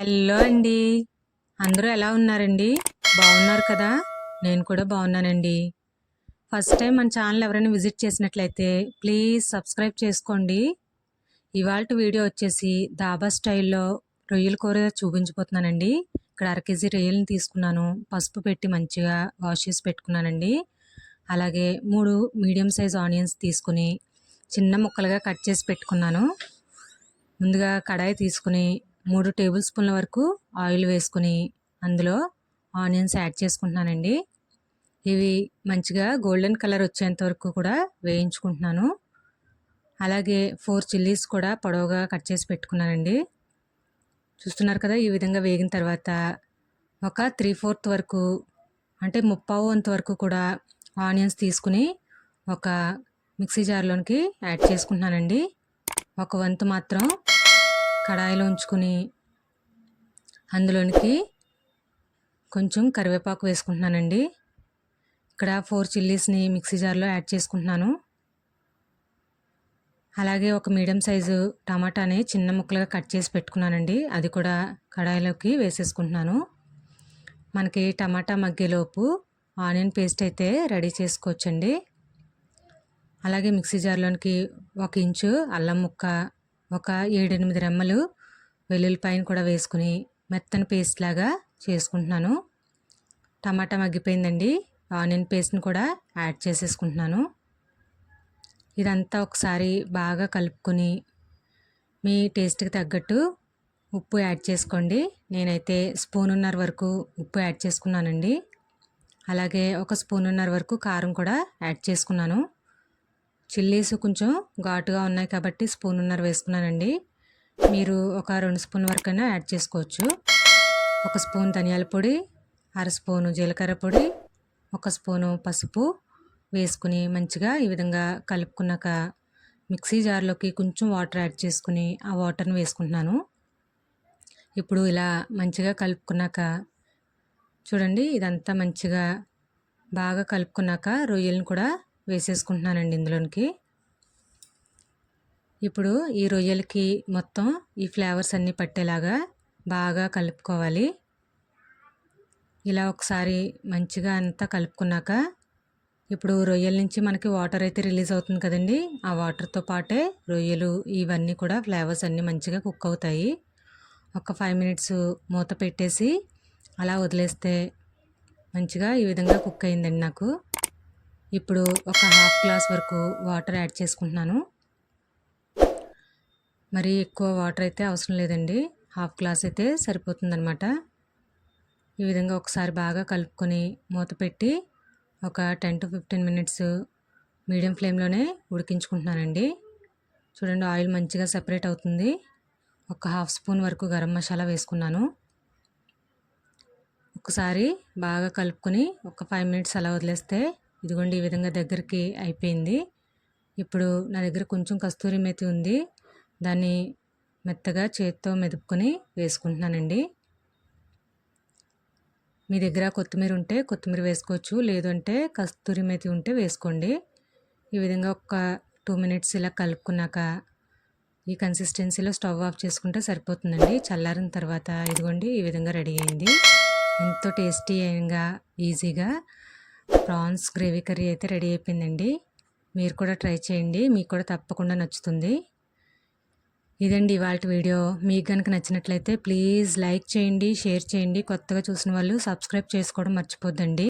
Hello అండి. అందరూ ఎలా ఉన్నారండి? బాగున్నారు కదా? నేను కూడా బాగున్నానండి. ఫస్ట్ టైం మన ఛానల్ ఎవరైనా విజిట్ చేసినట్లయితే ప్లీజ్ సబ్స్క్రైబ్ చేసుకోండి. ఇవాళ వీడియో వచ్చేసి దాబా స్టైల్లో రొయ్యల కూర చూపించిపోతున్నానండి ఇక్కడ అర కేజీ రొయ్యలను తీసుకున్నాను. పసుపు పెట్టి మంచిగా వాష్ చేసి పెట్టుకున్నానండి. అలాగే మూడు మీడియం సైజ్ ఆనియన్స్ తీసుకుని చిన్న ముక్కలుగా కట్ చేసి పెట్టుకున్నాను. ముందుగా కడాయి తీసుకుని మూడు టేబుల్ స్పూన్ల వరకు ఆయిల్ వేసుకుని అందులో ఆనియన్స్ యాడ్ చేసుకుంటున్నానండి. ఇవి మంచిగా గోల్డెన్ కలర్ వచ్చేంత వరకు కూడా వేయించుకుంటున్నాను. అలాగే ఫోర్ చిల్లీస్ కూడా పొడవుగా కట్ చేసి పెట్టుకున్నానండి. చూస్తున్నారు కదా ఈ విధంగా వేగిన తర్వాత ఒక త్రీ ఫోర్త్ వరకు అంటే ముప్పావు అంత వరకు కూడా ఆనియన్స్ తీసుకుని ఒక మిక్సీ జార్లోనికి యాడ్ చేసుకుంటున్నానండి. ఒక వంతు మాత్రం కడాయిలో ఉంచుకుని అందులోనికి కొంచెం కరివేపాకు వేసుకుంటున్నానండి. ఇక్కడ ఫోర్ చిల్లీస్ని మిక్సీ జార్లో యాడ్ చేసుకుంటున్నాను. అలాగే ఒక మీడియం సైజు టమాటాని చిన్న ముక్కలుగా కట్ చేసి పెట్టుకున్నానండి. అది కూడా కడాయిలోకి వేసేసుకుంటున్నాను. మనకి టమాటా మగ్గేలోపు ఆనియన్ పేస్ట్ అయితే రెడీ చేసుకోవచ్చండి. అలాగే మిక్సీ జార్లోనికి ఒక ఇంచు అల్లం ముక్క ఒక ఏడెనిమిది రెమ్మలు వెల్లుల్లిపాయను కూడా వేసుకుని మెత్తని పేస్ట్ లాగా చేసుకుంటున్నాను. టమాటా మగ్గిపోయిందండి. ఆనియన్ పేస్ట్ని కూడా యాడ్ చేసేసుకుంటున్నాను. ఇదంతా ఒకసారి బాగా కలుపుకొని మీ టేస్ట్కి తగ్గట్టు ఉప్పు యాడ్ చేసుకోండి. నేనైతే స్పూనున్నర వరకు ఉప్పు యాడ్ చేసుకున్నానండి. అలాగే ఒక స్పూనున్నర వరకు కారం కూడా యాడ్ చేసుకున్నాను. చిల్లీస్ కొంచెం ఘాటుగా ఉన్నాయి కాబట్టి స్పూన్ ఉన్నర వేసుకున్నానండి. మీరు ఒక రెండు స్పూన్ వరకైనా యాడ్ చేసుకోవచ్చు. ఒక స్పూన్ ధనియాల పొడి అర స్పూను జీలకర్ర పొడి ఒక స్పూను పసుపు వేసుకుని మంచిగా ఈ విధంగా కలుపుకున్నాక మిక్సీ జార్లోకి కొంచెం వాటర్ యాడ్ చేసుకుని ఆ వాటర్ని వేసుకుంటున్నాను. ఇప్పుడు ఇలా మంచిగా కలుపుకున్నాక చూడండి ఇదంతా మంచిగా బాగా కలుపుకున్నాక రొయ్యలను కూడా వేసేసుకుంటున్నానండి ఇందులోనికి. ఇప్పుడు ఈ రొయ్యలకి మొత్తం ఈ ఫ్లేవర్స్ అన్నీ పట్టేలాగా బాగా కలుపుకోవాలి. ఇలా ఒకసారి మంచిగా అంతా కలుపుకున్నాక ఇప్పుడు రొయ్యల నుంచి మనకి వాటర్ అయితే రిలీజ్ అవుతుంది కదండి. ఆ వాటర్తో పాటే రొయ్యలు ఇవన్నీ కూడా ఫ్లేవర్స్ అన్నీ మంచిగా కుక్ అవుతాయి. ఒక ఫైవ్ మినిట్స్ మూత పెట్టేసి అలా వదిలేస్తే మంచిగా ఈ విధంగా కుక్ అయిందండి నాకు. ఇప్పుడు ఒక హాఫ్ గ్లాస్ వరకు వాటర్ యాడ్ చేసుకుంటున్నాను. మరి ఎక్కువ వాటర్ అయితే అవసరం లేదండి. హాఫ్ గ్లాస్ అయితే సరిపోతుందనమాట ఈ విధంగా ఒకసారి బాగా కలుపుకొని మూత పెట్టి ఒక ten to fifteen minutes medium ఫ్లేమ్లోనే ఉడికించుకుంటున్నానండి. చూడండి ఆయిల్ మంచిగా సెపరేట్ అవుతుంది. ఒక హాఫ్ స్పూన్ వరకు గరం మసాలా వేసుకున్నాను. ఒకసారి బాగా కలుపుకొని ఒక ఫైవ్ మినిట్స్ అలా వదిలేస్తే ఇదిగోండి ఈ విధంగా దగ్గరికి అయిపోయింది. ఇప్పుడు నా దగ్గర కొంచెం కస్తూరి మేతి ఉంది. దాన్ని మెత్తగా చేతితో మెదుపుకొని వేసుకుంటున్నానండి. మీ దగ్గర కొత్తిమీర ఉంటే కొత్తిమీర వేసుకోవచ్చు. లేదంటే కస్తూరి మేతి ఉంటే వేసుకోండి. ఈ విధంగా ఒక టూ మినిట్స్ ఇలా కలుపుకున్నాక ఈ కన్సిస్టెన్సీలో స్టవ్ ఆఫ్ చేసుకుంటే సరిపోతుందండి. చల్లారిన తర్వాత ఇదిగోండి ఈ విధంగా రెడీ అయింది. ఎంతో టేస్టీ అయినగా ఈజీగా ప్రాన్స్ గ్రేవీ కర్రీ అయితే రెడీ అయిపోయిందండి. మీరు కూడా ట్రై చేయండి. మీకు కూడా తప్పకుండా నచ్చుతుంది. ఇదండి ఇవాళ వీడియో. మీకు కనుక నచ్చినట్లయితే ప్లీజ్ లైక్ చేయండి షేర్ చేయండి. కొత్తగా చూసిన వాళ్ళు సబ్స్క్రైబ్ చేసుకోవడం మర్చిపోద్దండి.